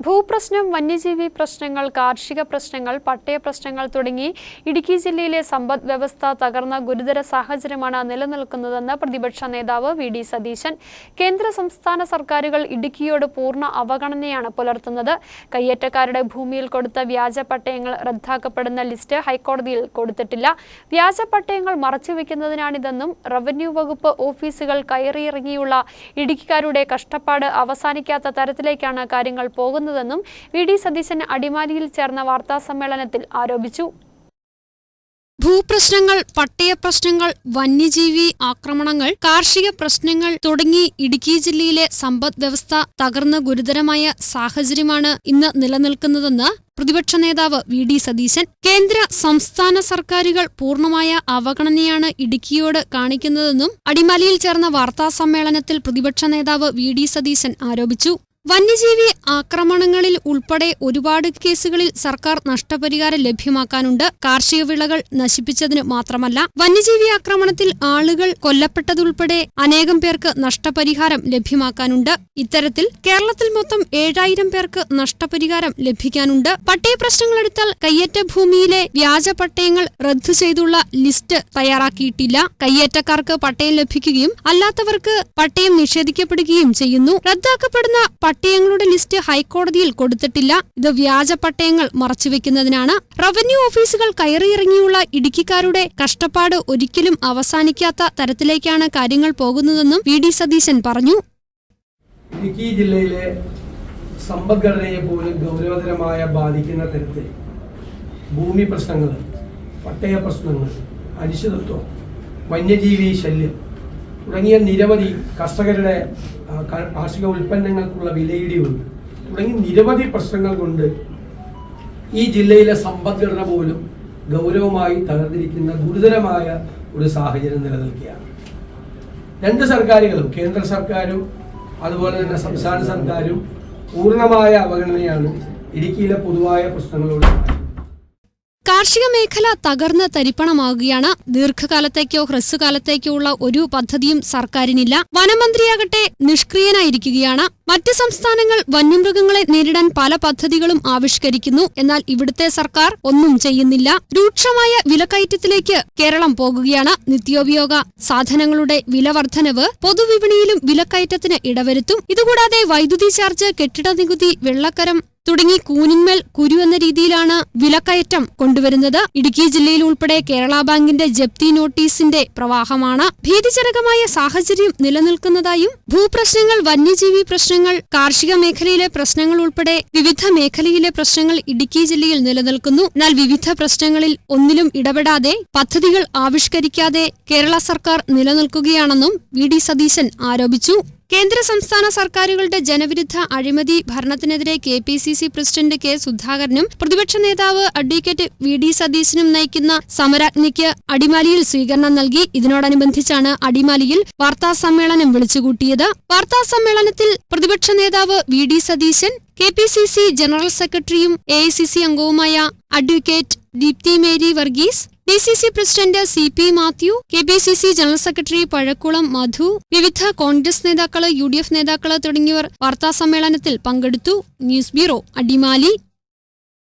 ഭൂപ്രശ്നം വന്യജീവി പ്രശ്നങ്ങൾ കാർഷിക പ്രശ്നങ്ങൾ പട്ടയ പ്രശ്നങ്ങൾ തുടങ്ങി ഇടുക്കി ജില്ലയിലെ സമ്പദ് വ്യവസ്ഥ തകർന്ന ഗുരുതര സാഹചര്യമാണ് നിലനിൽക്കുന്നതെന്ന് പ്രതിപക്ഷ നേതാവ് വി. ഡി. സതീശൻ. കേന്ദ്ര സംസ്ഥാന സർക്കാരുകൾ ഇടുക്കിയോട് പൂർണ അവഗണനയാണ് പുലർത്തുന്നത്. കയ്യേറ്റക്കാരുടെ ഭൂമിയിൽ കൊടുത്ത വ്യാജ പട്ടയങ്ങൾ റദ്ദാക്കപ്പെടുന്ന ലിസ്റ്റ് ഹൈക്കോടതിയിൽ കൊടുത്തിട്ടില്ല. വ്യാജ പട്ടയങ്ങൾ മറച്ചുവെക്കുന്നതിനാണിതെന്നും റവന്യൂ വകുപ്പ് ഓഫീസുകൾ കയറിയിറങ്ങിയുള്ള ഇടുക്കിക്കാരുടെ കഷ്ടപ്പാട് അവസാനിക്കാത്ത തരത്തിലേക്കാണ് കാര്യങ്ങൾ പോകുന്നതെന്നും വി ഡി സതീശൻ അടിമാലിയിൽ ചേർന്ന വാർത്താ സമ്മേളനത്തിൽ ആരോപിച്ചു. ഭൂപ്രശ്നങ്ങൾ പട്ടയ പ്രശ്നങ്ങൾ വന്യജീവി ആക്രമണങ്ങൾ കാർഷിക പ്രശ്നങ്ങൾ തുടങ്ങി ഇടുക്കി ജില്ലയിലെ സമ്പദ് വ്യവസ്ഥ തകർന്ന ഗുരുതരമായ സാഹചര്യമാണ് ഇന്ന് നിലനിൽക്കുന്നതെന്ന് പ്രതിപക്ഷ നേതാവ് വി ഡി സതീശൻ. കേന്ദ്ര സംസ്ഥാന സർക്കാരുകൾ പൂർണമായ അവഗണനയാണ് ഇടുക്കിയോട് കാണിക്കുന്നതെന്നും അടിമാലിയിൽ ചേർന്ന വാർത്താ സമ്മേളനത്തിൽ പ്രതിപക്ഷ നേതാവ് വി ഡി സതീശൻ ആരോപിച്ചു. വന്യജീവി ആക്രമണങ്ങളിൽ ഉൾപ്പെടെ ഒരുപാട് കേസുകളിൽ സർക്കാർ നഷ്ടപരിഹാരം ലഭ്യമാക്കാനുണ്ട്. കാർഷിക വിളകൾ നശിപ്പിച്ചതിന് മാത്രമല്ല വന്യജീവി ആക്രമണത്തിൽ ആളുകൾ കൊല്ലപ്പെട്ടതുൾപ്പെടെ അനേകം പേർക്ക് നഷ്ടപരിഹാരം ലഭ്യമാക്കാനുണ്ട്. ഇത്തരത്തിൽ കേരളത്തിൽ മൊത്തം ഏഴായിരം പേർക്ക് നഷ്ടപരിഹാരം ലഭിക്കാനുണ്ട്. പട്ടയ പ്രശ്നങ്ങളെടുത്താൽ കയ്യേറ്റ ഭൂമിയിലെ വ്യാജ പട്ടയങ്ങൾ റദ്ദു ചെയ്തുള്ള ലിസ്റ്റ് തയ്യാറാക്കിയിട്ടില്ല. കയ്യേറ്റക്കാർക്ക് പട്ടയം ലഭിക്കുകയും അല്ലാത്തവർക്ക് പട്ടയം നിഷേധിക്കപ്പെടുകയും ചെയ്യുന്നു. റദ്ദാക്കപ്പെടുന്ന പട്ടയങ്ങളുടെ ലിസ്റ്റ് ഹൈക്കോടതിയിൽ കൊടുത്തിട്ടില്ല. ഇത് വ്യാജ പട്ടയങ്ങൾ മറച്ചുവെക്കുന്നതിനാണ്. റവന്യൂ ഓഫീസുകൾ കയറിയിറങ്ങിയുള്ള ഇടുക്കിക്കാരുടെ കഷ്ടപ്പാട് ഒരിക്കലും അവസാനിക്കാത്ത തരത്തിലേക്കാണ് കാര്യങ്ങൾ പോകുന്നതെന്നും വി ഡി സതീശൻ പറഞ്ഞു. ഇടുക്കി ജില്ലയിലെ സമ്പദ്ഘടനയെ പോലും ഗൗരവതരമായ ബാധിക്കുന്ന തരത്തിൽ ഭൂമി പ്രശ്നങ്ങൾ പട്ടയ പ്രശ്നങ്ങൾ അനിശ്ചിതത്വം വന്യജീവി ശല്യം തുടങ്ങിയ നിരവധി കർഷകരുടെ കാർഷിക ഉൽപ്പന്നങ്ങൾക്കുള്ള വിലയിടിവുണ്ട് തുടങ്ങി നിരവധി പ്രശ്നങ്ങൾ കൊണ്ട് ഈ ജില്ലയിലെ സമ്പദ്ഘടന പോലും ഗൗരവമായി തകർന്നിരിക്കുന്ന ഗുരുതരമായ ഒരു സാഹചര്യം നിലനിൽക്കുകയാണ് രണ്ട് സർക്കാരുകളും കേന്ദ്ര സർക്കാരും അതുപോലെ തന്നെ സംസ്ഥാന സർക്കാരും പൂർണമായ അവഗണനയാണ് ഇടുക്കിയിലെ പൊതുവായ പ്രശ്നങ്ങളോട്. കാർഷിക മേഖല തകർന്ന് തരിപ്പണമാകുകയാണ്. ദീർഘകാലത്തേക്കോ ഹ്രസ്വകാലത്തേക്കോ ഉള്ള ഒരു പദ്ധതിയും സർക്കാരിനില്ല. വനമന്ത്രിയാകട്ടെ നിഷ്ക്രിയനായിരിക്കുകയാണ് മറ്റ് സംസ്ഥാനങ്ങൾ വന്യമൃഗങ്ങളെ നേരിടാൻ പല പദ്ധതികളും ആവിഷ്കരിക്കുന്നു. എന്നാൽ ഇവിടുത്തെ സർക്കാർ ഒന്നും ചെയ്യുന്നില്ല. രൂക്ഷമായ വിലക്കയറ്റത്തിലേക്ക് കേരളം പോകുകയാണ് നിത്യോപയോഗ സാധനങ്ങളുടെ വില വർധനവ് പൊതുവിപണിയിലും വിലക്കയറ്റത്തിന് ഇടവരുത്തും. ഇതുകൂടാതെ വൈദ്യുതി ചാർജ് കെട്ടിട നികുതി വെള്ളക്കരം തുടങ്ങി കൂനിന്മേൽ കുരു എന്ന രീതിയിലാണ് വിലക്കയറ്റം കൊണ്ടുവരുന്നത്. ഇടുക്കി ജില്ലയിൽ ഉൾപ്പെടെ കേരള ബാങ്കിന്റെ ജപ്തി നോട്ടീസിന്റെ പ്രവാഹമാണ്. ഭീതിജനകമായ സാഹചര്യം നിലനിൽക്കുന്നതായും ഭൂപ്രശ്നങ്ങൾ വന്യജീവി പ്രശ്നങ്ങൾ കാർഷിക മേഖലയിലെ പ്രശ്നങ്ങൾ ഉൾപ്പെടെ വിവിധ മേഖലയിലെ പ്രശ്നങ്ങൾ ഇടുക്കി ജില്ലയിൽ നിലനിൽക്കുന്നു. എന്നാൽ വിവിധ പ്രശ്നങ്ങളിൽ ഒന്നിലും ഇടപെടാതെ പദ്ധതികൾ ആവിഷ്കരിക്കാതെ കേരള സർക്കാർ നിലനിൽക്കുകയാണെന്നും വി. ഡി. സതീശൻ ആരോപിച്ചു. കേന്ദ്ര സംസ്ഥാന സർക്കാരുകളുടെ ജനവിരുദ്ധ അഴിമതി ഭരണത്തിനെതിരെ K P C C president K സുധാകരനും പ്രതിപക്ഷ നേതാവ് അഡ്വക്കേറ്റ് വി ഡി സതീശനും നയിക്കുന്ന സമരാജ്ഞയ്ക്ക് അടിമാലിയിൽ സ്വീകരണം നൽകി. ഇതിനോടനുബന്ധിച്ചാണ് അടിമാലിയിൽ വാർത്താ സമ്മേളനം വിളിച്ചുകൂട്ടിയത്. വാർത്താ സമ്മേളനത്തിൽ പ്രതിപക്ഷ നേതാവ് V D Satheesan K P C C general സെക്രട്ടറിയും എ ഐ സി സി അംഗവുമായ advocate Deepthi Mary Varghese D C C president C P Mathew K P C C general secretary Pazhakulam Madhu വിവിധ കോൺഗ്രസ് നേതാക്കൾ U D F നേതാക്കൾ തുടങ്ങിയവർ വാർത്താസമ്മേളനത്തിൽ പങ്കെടുത്തു. News bureau Adimali.